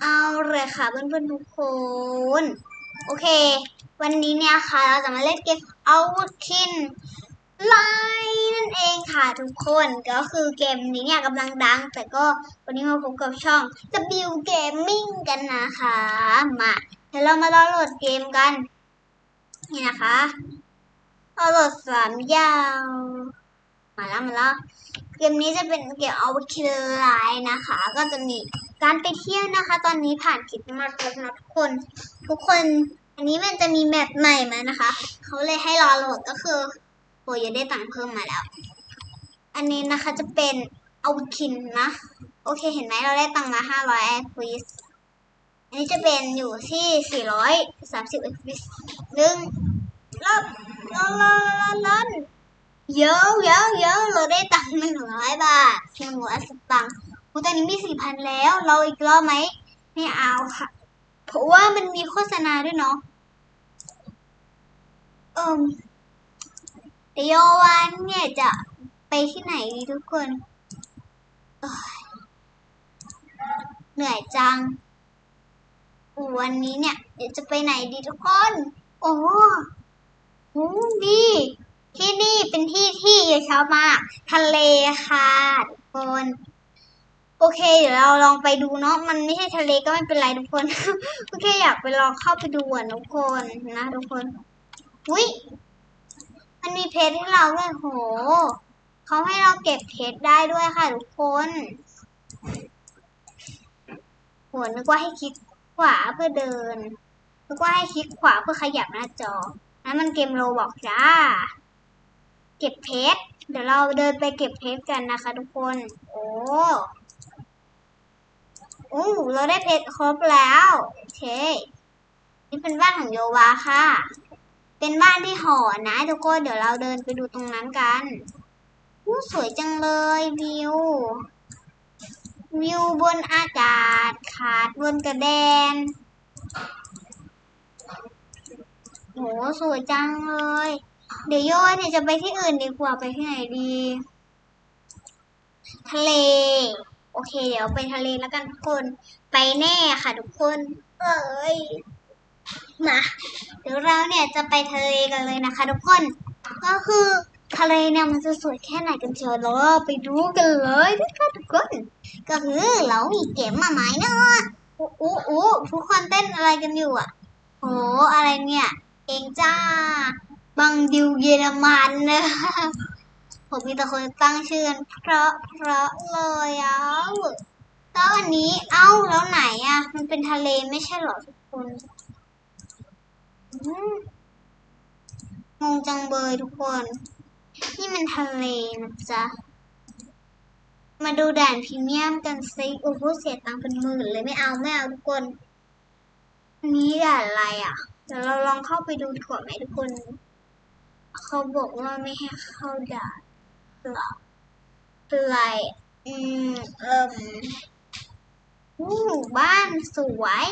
เอาเลยค่ะเพื่อนๆทุกคน โอเค วันนี้เนี่ยค่ะเราจะมาเล่นเกม Our Kin ไลนั่นเองค่ะทุกคนก็คือเกมนี้เนี่ยกำลังดัง แต่ก็วันนี้มาพบกับช่อง W Gaming กันนะคะมาเดี๋ยวเรามาดาวน์โหลดเกมกัน นี่นะคะดาวน์โหลดสามยาว มาแล้วมาแล้วเกมนี้จะเป็นเกมเอาคิลไลน์นะคะ ก็จะมี การไปเที่ยวนะคะ ตอนนี้ผ่านคลิปมาแล้วนะทุกคน ทุกคน อันนี้มันจะมีแมปใหม่มานะคะ เขาเลยให้รอโหลดก็คือโอ้ยได้ตังค์เพิ่มมาแล้ว อันนี้นะคะจะเป็นเอาคินนะ โอเคเห็นไหมเราได้ตังค์มา500แอร์ควิสอันนี้จะเป็นอยู่ที่430แอร์ควิสหนึ่งรอบรอบรอบรอบรอบเยอะเยอะเยอะเราได้ตังค์หนึ่งร้อยบาทหนึ่งร้อยสิบตังค์ ตอนนี้มีสี่พันแล้ว เราอีกรอบไหม ไม่เอาค่ะ เพราะว่ามันมีโฆษณาด้วยเนาะเอิมเดี๋ยววันเนี่ยจะไปที่ไหนดีทุกคน เหนื่อยจังอูวันนี้เนี่ย เดี๋ยวจะไปไหนดีทุกคน โอ้โหดีที่นี่เป็นที่ที่ชอบมาก ทะเลค่ะทุกคน โอเค เดี๋ยวเราลองไปดูเนาะมันไม่ใช่ทะเลก็ไม่เป็นไรทุกคน โอเค อยากไปลองเข้าไปดูอะทุกคนนะทุกคนอุ้ยมันมีเพชรให้เราด้วยโหเขาให้เราเก็บเพชรได้ด้วยค่ะทุกคนโหนึกว่าให้คลิกขวาเพื่อเดินนึกว่าให้คลิกขวาเพื่อขยับหน้าจอนั้นมันเกมโรบอกจ้า เก็บเพชรเดี๋ยวเราเดินไปเก็บเพชรกันนะคะ ทุกคน โอ้ อ้เราได้เพชรครบแล้วโอเคนี่เป็นบ้านของโยวาค่ะ เป็นบ้านที่หอนะทุกคนเดี๋ยวเราเดินไปดูตรงนั้นกันอู้สวยจังเลยวิว วิวบนอากาศ ขาดบนกระแดนโหสวยจังเลย เดี๋ยวโยเนี่ยจะไปที่อื่นดีกว่าไปที่ไหนดี ทะเล อเค เดี๋ยวไปทะเลแล้วกันทุกคน ไปแน่ค่ะทุกคน เอ้ย มา เดี๋ยวเราเนี่ยจะไปทะเลกันเลยนะคะ ทุกคน ก็คือทะเลเนี่ยมันจะสวยแค่ไหนกันเชียวเราไปดูกันเลยนะคะทุกคน ก็คือเรามีเกมมาไหมเนาะอู้อู้ทุกคนเต้นอะไรกันอยู่อะโหอะไรเนี่ย เองจ้า บังดิวเยอรมันนะ ผมมีแต่คนตั้งชื่อเพราะเพราะเลยอะแล้วอันนี้เอ้าแล้วไหนอะ มันเป็นทะเลไม่ใช่หรอทุกคนงงจังเบยทุกคน นี่มันทะเลนะจ๊ะ มาดูด่านพรีเมียมกันซิโอ้โหเสียตังค์เป็นหมื่นเลยไม่เอาไม่เอาทุกคน นี้ด่านอะไรอะเดี๋ยวเราลองเข้าไปดูดีกว่าไหมทุกคน เขาบอกว่าไม่ให้เข้าด่าน เป็นไรอืมเอิ่มอู้บ้านสวย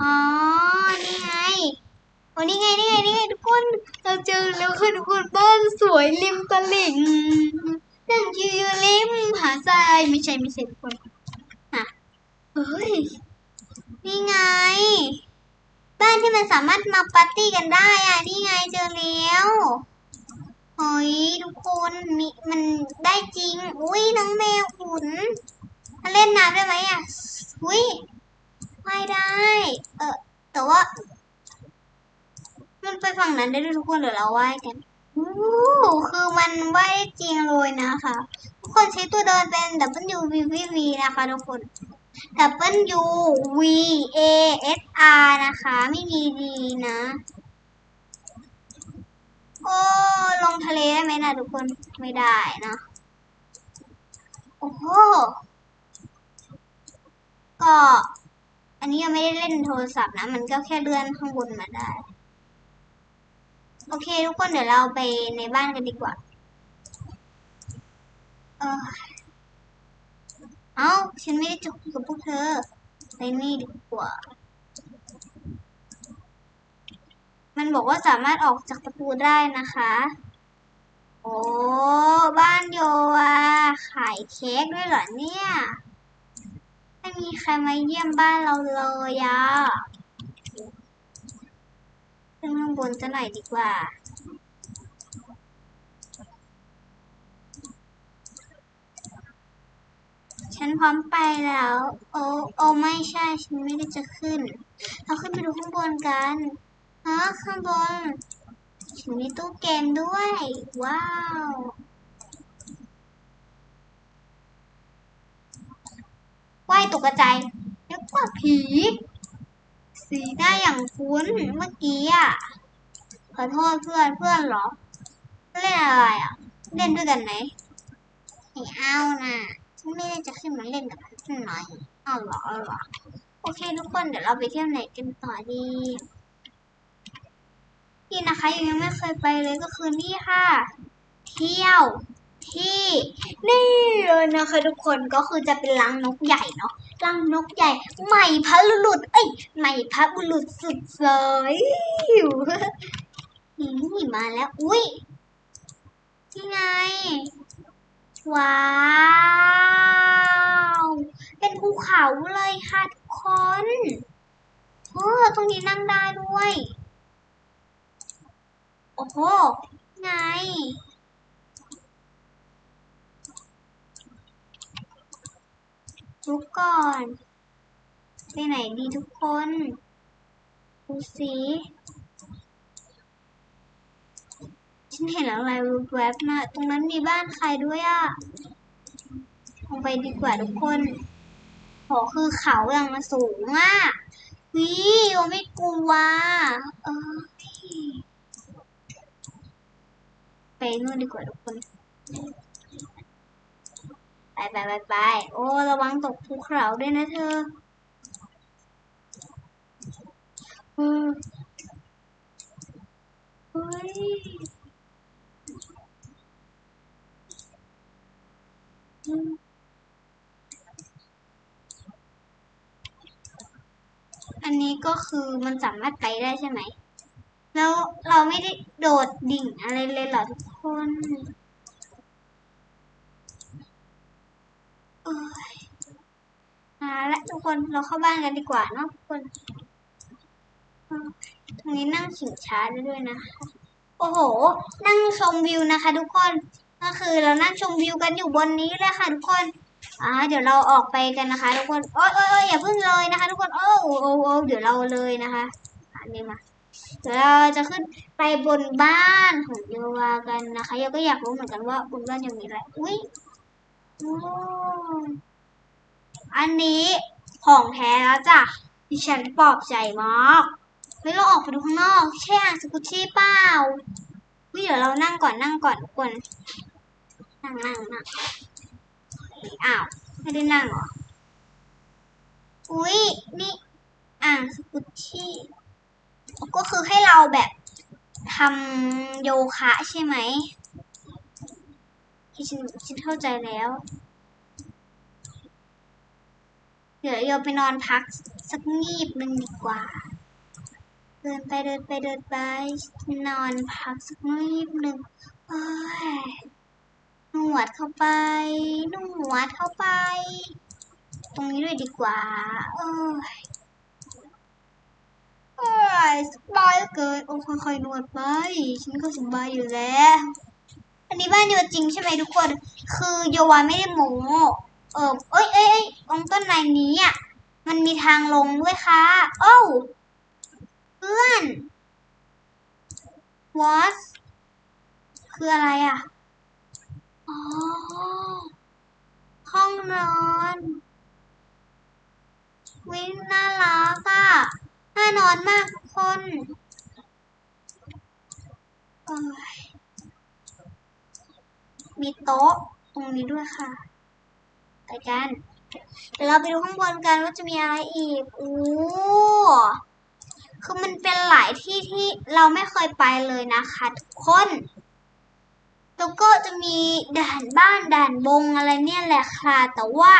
อ๋อ นี่ไงโอ้นี่ไง นี่ไง นี่ไง ทุกคน เราเจอแล้วค่ะทุกคน บ้านสวยริมตลิ่งนั่งยืนริมหาทรายไม่ใช่ไม่ใช่ทุกคนฮะเฮ้ย นี่ไง บ้านที่มันสามารถมาปาร์ตี้กันได้อะ นี่ไงเจอแล้วเฮ้ยทุกค นมีมันได้จริง อุ้ยน้องแมวขุนมาเล่นน้ำได้ไหมอะ อุ้ยไม่ได้ เออแต่ว่า มันไปฝั่งนั้นได้ด้วยทุกคนเดี๋ยวเราว่ายกันอู้คือมันว่ายได้จริงเลยนะคะ ทุกคนใช้ตัวเดินเป็น W V V V นะคะทุกคน W V A S R นะคะ ไม่มีดีนะ โอ้ลงทะเลได้ไหมนะทุกคนไม่ได้นะโอ้โหก็อันนี้ยังไม่ได้เล่นโทรศัพท์นะ มันก็แค่เลื่อนข้างบนมาได้ โอเค ทุกคนเดี๋ยวเราไปในบ้านกันดีกว่า เออเอ้าฉันไม่ได้จุกกับพวกเธอ ไปนี่ดีกว่า มันบอกว่าสามารถออกจากประตูได้นะคะ โอ้บ้านโยอะขายเค้กด้วยเหรอเนี่ย ไม่มีใครมาเยี่ยมบ้านเราเลยอะขึ้นข้างบนจะหน่อยดีกว่าฉันพร้อมไปแล้ว โอ้ โอ้ ไม่ใช่ ฉันไม่ได้จะขึ้น เราขึ้นไปดูข้างบนกัน ฮะข้างบนฉันมีตู้เกมด้วย ว้าว ว่ายตกกระจายนึกว่าผี สีหน้าอย่างคุ้นเมื่อกี้อะ ขอโทษเพื่อนเพื่อนหรอ เล่นอะไรอะ เล่นด้วยกันไหมไม่เอานะฉันไม่ได้จะขึ้นมาเล่นกับมันสักหน่อยเอาหรอเอาหรอ โอเคทุกคนเดี๋ยวเราไปเที่ยวไหนกันต่อดี นี่นะคะยังไม่เคยไปเลยก็คือนี่ค่ะ เที่ยวที่นี่เลยนะคะทุกคนก็คือจะเป็นรังนกใหญ่เนาะรังนกใหญ่ ใหม่พับุรุษเอ้ยใหม่พับุรุษสุดสวยนี่มาแล้ว อุ้ยนี่ไง ว้าว เป็นภูเขาเลยค่ะทุกคนเออตรงนี้นั่งได้ด้วย โอ้โห ไง ทุกก่อน ไปไหนดีทุกคนดูสิฉันเห็นอะไรแวบๆนะตรงนั้นมีบ้านใครด้วยอะลงไปดีกว่าทุกคนโหคือเขาอย่างสูงอะวิโอไม่กลัวเออ ไป นู่นดีกว่าทุกคนไปไปไปไปโอ้ระวังตกภูเขาด้วยนะเธออืมเฮ้ยอันนี้ก็คือมันสามารถไปได้ใช่ไหม แล้วเราไม่ได้โดดดิ่งอะไรเลยเหรอทุกคน เอ้ยมาละทุกคนเราเข้าบ้านกันดีกว่าเนาะทุกคน ตรงนี้นั่งชิงช้าได้ด้วยนะคะ โอ้โห นั่งชมวิวนะคะ ทุกคน ก็คือเรานั่งชมวิวกันอยู่บนนี้เลยค่ะ ทุกคน อ่า เดี๋ยวเราออกไปกันนะคะ ทุกคน โอ้ยโอ้ยอย่าเพิ่งเลยนะคะ ทุกคน โอ้โอ้โอ้เดี๋ยวเราเลยนะคะ อันนี้มา เดี๋ยวเราจะขึ้นไปบนบ้านของโยวากันนะคะโยก็อยากรู้เหมือนกันว่าบนบ้านยังมีอะไรอุ้ยอ้อันนี้ของแท้แล้วจ้ะดิฉันปลอบใจมากเฮ้ยเราออกไปดูข้างนอก ใช่อ่างสกุชี่เปล่าเฮ้ยเดี๋ยวเรานั่งก่อนนั่งก่อนทุกคนนั่งนั่งนั่งอ้าวไม่ได้นั่งหรอ อุ้ยนี่อ่างสกุชี่ ก็คือให้เราแบบทำโยคะใช่ไหมที่ฉันฉันเข้าใจแล้ว เดี๋ยวโยไปนอนพักสักงีบหนึ่งดีกว่า เดินไปเดินไปเดินไป นอนพักสักงีบหนึ่งเอ้ยนวดเข้าไปนวดเข้าไป ตรงนี้ด้วยดีกว่า เออ สบายเหลือเกินโอ้ค่อยๆนวดไป ฉันก็สบายอยู่แล้ว อันนี้บ้านโยจริงใช่ไหมทุกคน คือโยวาไม่ได้โมเออเอ้ยเอ้ยอ้ยตรงต้นไม้นี้อะมันมีทางลงด้วยค่ะโอ้เพื่อน what คืออะไรอะ อ๋อ ห้องนอนวิ่งน่ารักอะน่านอนมาก คนมีโต๊ะตรงนี้ด้วยค่ะไปกัน เดี๋ยวเราไปดูข้างบนกันว่าจะมีอะไรอีกโอ้คือมันเป็นหลายที่ที่เราไม่เคยไปเลยนะคะทุกคน แล้วก็จะมีด่านบ้านด่านบงอะไรเนี่ยแหละค่ะ แต่ว่า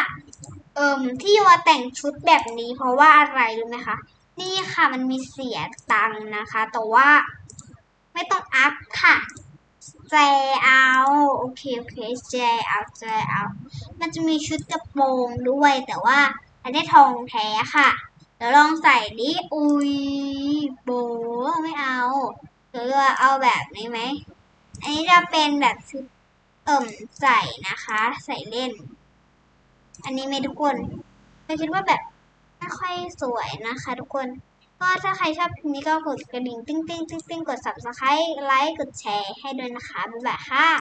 เอิมที่ว่าแต่งชุดแบบนี้เพราะว่าอะไรรู้ไหมคะ นี่ค่ะมันมีเสียตังค์นะคะ แต่ว่าไม่ต้องอัพค่ะแจเอาโอเคโอเคแจเอาแจเอา มันจะมีชุดกระโปรงด้วยแต่ว่าอันนี้ทองแท้ค่ะเดี๋ยวลองใส่ดิอุ้ยโบไม่เอาเดี๋ยวเราเอาแบบนี้ไหมอันนี้จะเป็นแบบชุดเอิ่มใส่นะคะ ใส่เล่น อันนี้ไหมทุกคนเราคิดว่าแบบ ไม่ค่อยสวยนะคะ ทุกคน ก็ถ้าใครชอบคลิปนี้ก็กดกระดิ่ง ติ้งติ้งติ้งติ้งกด subscribe ไลค์กดแชร์ให้ด้วยนะคะ บ๊ายบายค่ะ